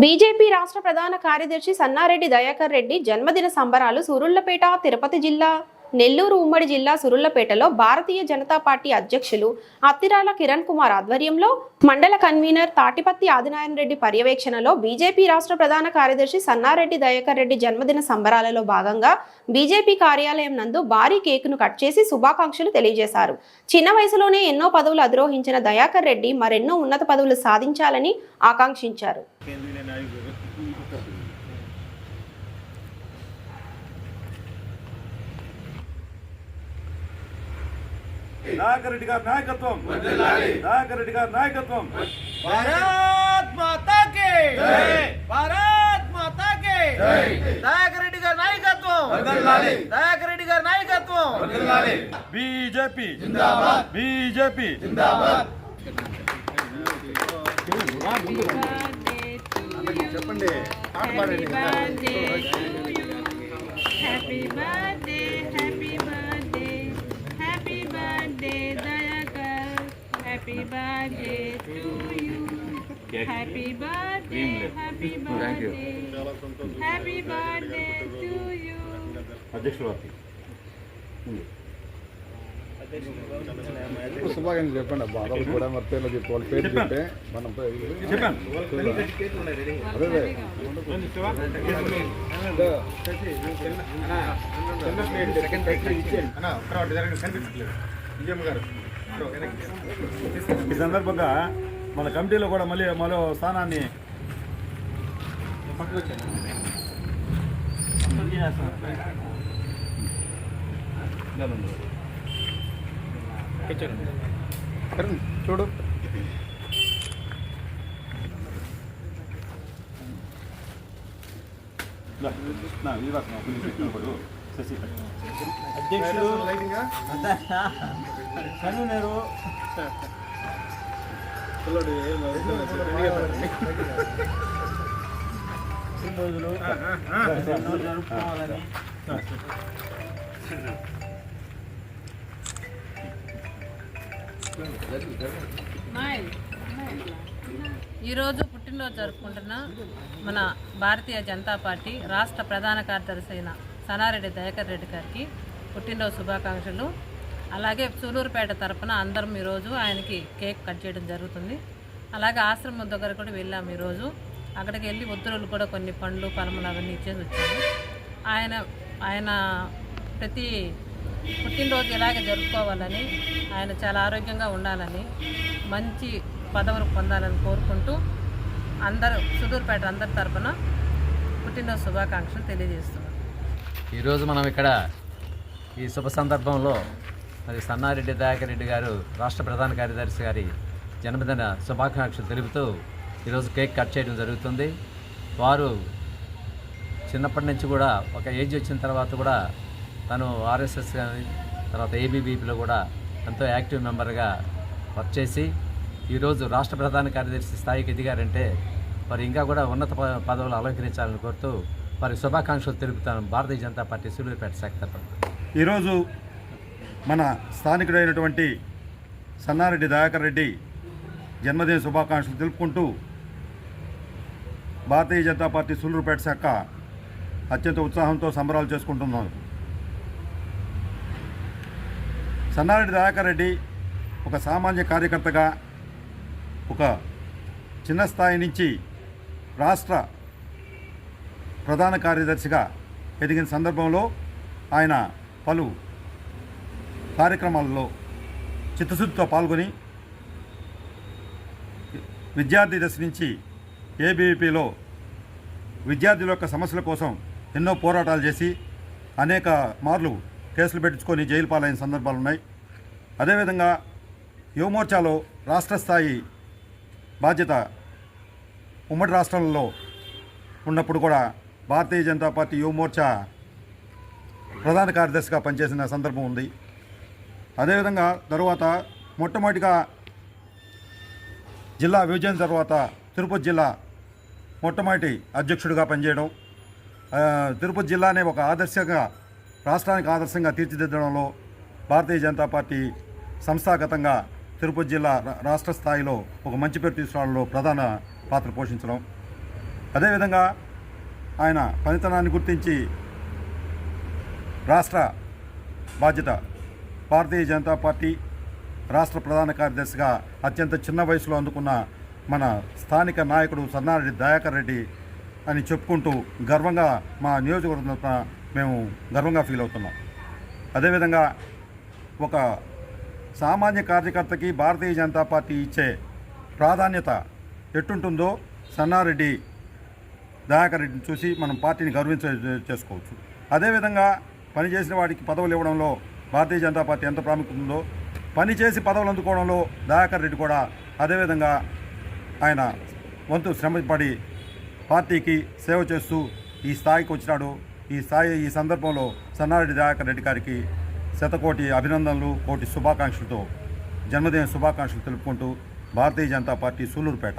BJP రాష్ట్ర ప్రధాన కార్యదర్శి సన్నారెడ్డి దయాకర్ రెడ్డి జన్మదిన సంబరాలు సూరుళ్ళపేట తిరుపతి జిల్లా నెల్లూరు ఉమ్మడి జిల్లా సురుళ్ళపేటలో భారతీయ జనతా పార్టీ అధ్యక్షులు అత్తిరాల కిరణ్ కుమార్ ఆధ్వర్యంలో మండల కన్వీనర్ తాటిపత్తి ఆదినారాయణ రెడ్డి పర్యవేక్షణలో బీజేపీ రాష్ట్ర ప్రధాన కార్యదర్శి సన్నారెడ్డి దయాకర్ రెడ్డి జన్మదిన సంబరాలలో భాగంగా బీజేపీ కార్యాలయం నందు భారీ కేకును కట్ చేసి శుభాకాంక్షలు తెలియజేశారు. చిన్న వయసులోనే ఎన్నో పదవులు అధిరోహించిన దయాకర్ రెడ్డి మరెన్నో ఉన్నత పదవులు సాధించాలని ఆకాంక్షించారు. నాగర్ రెడ్డి గారి నాయకత్వం నాగర్ రెడ్డి గారి నాయకత్వం భారత్ మాతా కే భారత్ మాతా కే దయాకర్ రెడ్డి గారి నాయకత్వం దయాకర్ రెడ్డి గారి నాయకత్వం బీజేపీ బీజేపీ చెప్పండి పాట పాడండి Happy birthday to you. Happy birthday, happy birthday, happy birthday to you. అధ్యక్షుల వారికి శుభాకాంక్షలు చెప్పండి అబ్బా కూడా మరి పేర్లు చెప్పి వాళ్ళ పేరు. చెప్తే మనం అదే అదే. ఈ సందర్భంగా మన కమిటీలో కూడా మళ్ళీ మరో స్థానాన్ని చూడు. నా, అధ్యక్షుడు రోజులు ఈరోజు పుట్టినరోజు జరుపుకుంటున్న మన భారతీయ జనతా పార్టీ రాష్ట్ర ప్రధాన కార్యదర్శి అయిన సనారెడ్డి దయాకర్ రెడ్డి గారికి పుట్టినరోజు శుభాకాంక్షలు. అలాగే సూలూరుపేట తరపున అందరం ఈరోజు ఆయనకి కేక్ కట్ చేయడం జరుగుతుంది. అలాగే ఆశ్రమం దగ్గర కూడా వెళ్ళాం ఈరోజు. అక్కడికి వెళ్ళి ఉత్తరులు కూడా కొన్ని పండ్లు పలములు అవన్నీ ఇచ్చేసి వచ్చాము. ఆయన ఆయన ప్రతి పుట్టినరోజు ఇలాగే జరుపుకోవాలని ఆయన చాలా ఆరోగ్యంగా ఉండాలని మంచి పదవులు పొందాలని కోరుకుంటూ అందరూ సుదూరుపేట అందరి తరపున పుట్టినరోజు శుభాకాంక్షలు తెలియజేస్తున్నాను ఈరోజు మనం ఇక్కడ ఈ శుభ సందర్భంలో మరి సన్నారెడ్డి దయాకర్ రెడ్డి గారు రాష్ట్ర ప్రధాన కార్యదర్శి గారి జన్మదిన శుభాకాంక్షలు తెలుపుతూ ఈరోజు కేక్ కట్ చేయడం జరుగుతుంది. వారు చిన్నప్పటి నుంచి కూడా ఒక ఏజ్ వచ్చిన తర్వాత కూడా తను ఆర్ఎస్ఎస్ కానీ తర్వాత ఏబీబీపీలో కూడా ఎంతో యాక్టివ్ మెంబర్గా వర్క్ చేసి ఈరోజు రాష్ట్ర ప్రధాన కార్యదర్శి స్థాయికి ఎదిగారంటే మరి ఇంకా కూడా ఉన్నత ప- పదవులు అలంకరించాలని కోరుతూ వారి శుభాకాంక్షలు తెలుపుతాను. భారతీయ జనతా పార్టీ సూలూరుపేట శాఖ ఈరోజు మన స్థానికుడైనటువంటి సన్నారెడ్డి దయాకర్ రెడ్డి జన్మదిన శుభాకాంక్షలు తెలుపుకుంటూ భారతీయ జనతా పార్టీ సూలూరుపేట శాఖ అత్యంత ఉత్సాహంతో సంబరాలు చేసుకుంటున్నాను సన్నారెడ్డి దయాకర్ రెడ్డి ఒక సామాన్య కార్యకర్తగా ఒక చిన్న స్థాయి నుంచి రాష్ట్ర ప్రధాన కార్యదర్శిగా ఎదిగిన సందర్భంలో ఆయన పలు కార్యక్రమాల్లో చిత్తశుద్ధితో పాల్గొని విద్యార్థి దశ నుంచి ఏబీవీపీలో విద్యార్థుల యొక్క సమస్యల కోసం ఎన్నో పోరాటాలు చేసి అనేక మార్లు కేసులు పెట్టించుకొని జైలు పాలైన సందర్భాలు ఉన్నాయి. అదేవిధంగా యువమోర్చాలో రాష్ట్ర స్థాయి బాధ్యత ఉమ్మడి రాష్ట్రాలలో ఉన్నప్పుడు కూడా భారతీయ జనతా పార్టీ యువమోర్చా ప్రధాన కార్యదర్శిగా పనిచేసిన సందర్భం ఉంది. అదేవిధంగా తరువాత మొట్టమొదటిగా జిల్లా విభజన తర్వాత తిరుపతి జిల్లా మొట్టమొదటి అధ్యక్షుడిగా పనిచేయడం తిరుపతి జిల్లానే ఒక ఆదర్శంగా రాష్ట్రానికి ఆదర్శంగా తీర్చిదిద్దడంలో భారతీయ జనతా పార్టీ సంస్థాగతంగా తిరుపతి జిల్లా రా- రాష్ట్ర స్థాయిలో ఒక మంచి పేరు తీసుకురావడంలో ప్రధాన పాత్ర పోషించడం. అదేవిధంగా ఆయన పనితనాన్ని గుర్తించి రాష్ట్ర బాధ్యత భారతీయ జనతా పార్టీ రాష్ట్ర ప్రధాన కార్యదర్శిగా అత్యంత చిన్న వయసులో అందుకున్న మన స్థానిక నాయకుడు సన్నారెడ్డి దయాకర్ రెడ్డి అని చెప్పుకుంటూ గర్వంగా మా నియోజకవర్గం మేము గర్వంగా ఫీల్ అవుతున్నాం. అదేవిధంగా ఒక సామాన్య కార్యకర్తకి భారతీయ జనతా పార్టీ ఇచ్చే ప్రాధాన్యత ఎట్టుంటుందో సన్నారెడ్డి దయాకర్ రెడ్డిని చూసి మనం పార్టీని గౌరవించ చేసుకోవచ్చు. అదేవిధంగా పనిచేసిన వాడికి పదవులు ఇవ్వడంలో భారతీయ జనతా పార్టీ ఎంత ప్రాముఖ్యత ఉందో పనిచేసి పదవులు అందుకోవడంలో దయాకర్ రెడ్డి కూడా అదేవిధంగా ఆయన వంతు శ్రమపడి పార్టీకి సేవ చేస్తూ ఈ స్థాయికి వచ్చినాడు. ఈ స్థాయి ఈ సందర్భంలో సన్నారెడ్డి దయాకర్ రెడ్డి గారికి శతకోటి అభినందనలు కోటి శుభాకాంక్షలతో జన్మదిన శుభాకాంక్షలు తెలుపుకుంటూ భారతీయ జనతా పార్టీ సూలూరుపేట